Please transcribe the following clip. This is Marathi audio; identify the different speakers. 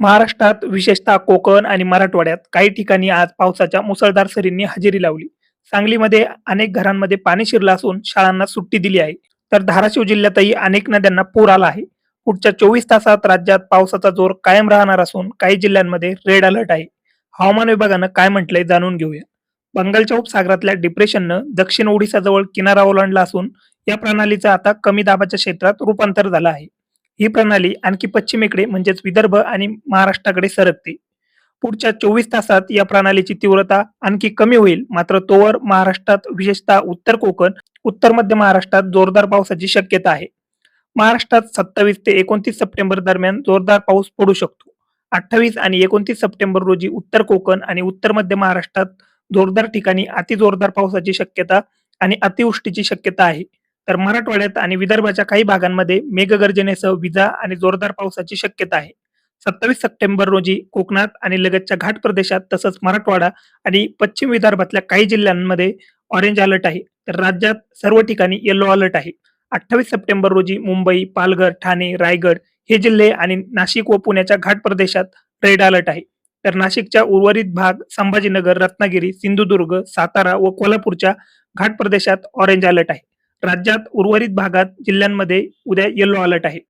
Speaker 1: महाराष्ट्रात विशेषतः कोकण आणि मराठवाड्यात काही ठिकाणी आज पावसाच्या मुसळधार सरींनी हजेरी लावली. सांगलीमध्ये अनेक घरांमध्ये पाणी शिरलं असून शाळांना सुट्टी दिली आहे. तर धाराशिव जिल्ह्यातही अनेक नद्यांना पूर आला आहे. पुढच्या चोवीस तासात राज्यात पावसाचा जोर कायम राहणार असून काही जिल्ह्यांमध्ये रेड अलर्ट आहे. हवामान विभागानं काय म्हटलंय जाणून घेऊया. बंगालच्या उपसागरातल्या डिप्रेशननं दक्षिण ओडिसाजवळ किनारा ओलांडला असून या प्रणालीचं आता कमी दाबाच्या क्षेत्रात रूपांतर झालं आहे. ही प्रणाली आणखी पश्चिमेकडे म्हणजेच विदर्भ आणि महाराष्ट्राकडे सरकते. पुढच्या चोवीस तासात या प्रणालीची तीव्रता आणखी कमी होईल मात्र तोवर महाराष्ट्रात विशेषतः उत्तर कोकण, उत्तर मध्य महाराष्ट्रात जोरदार पावसाची शक्यता आहे. महाराष्ट्रात सत्तावीस ते एकोणतीस सप्टेंबर दरम्यान जोरदार पाऊस पडू शकतो. अठ्ठावीस आणि एकोणतीस सप्टेंबर रोजी उत्तर कोकण आणि उत्तर मध्य महाराष्ट्रात जोरदार ठिकाणी अतिजोरदार पावसाची शक्यता आणि अतिवृष्टीची शक्यता आहे. तर मराठवाड्यात आणि विदर्भाच्या काही भागांमध्ये मेघगर्जनेसह विजा आणि जोरदार पावसाची शक्यता आहे. सत्तावीस सप्टेंबर रोजी कोकणात आणि लगतच्या घाट प्रदेशात तसंच मराठवाडा आणि पश्चिम विदर्भातल्या काही जिल्ह्यांमध्ये ऑरेंज अलर्ट आहे. तर राज्यात सर्व ठिकाणी येलो अलर्ट आहे. अठ्ठावीस सप्टेंबर रोजी मुंबई, पालघर, ठाणे, रायगड हे जिल्हे आणि नाशिक व पुण्याच्या घाट प्रदेशात रेड अलर्ट आहे. तर नाशिकच्या उर्वरित भाग, संभाजीनगर, रत्नागिरी, सिंधुदुर्ग, सातारा व कोल्हापूरच्या घाट प्रदेशात ऑरेंज अलर्ट आहे. राज्यात उर्वरित भागात जिल्ह्यांमध्ये उद्या येलो अलर्ट आहे.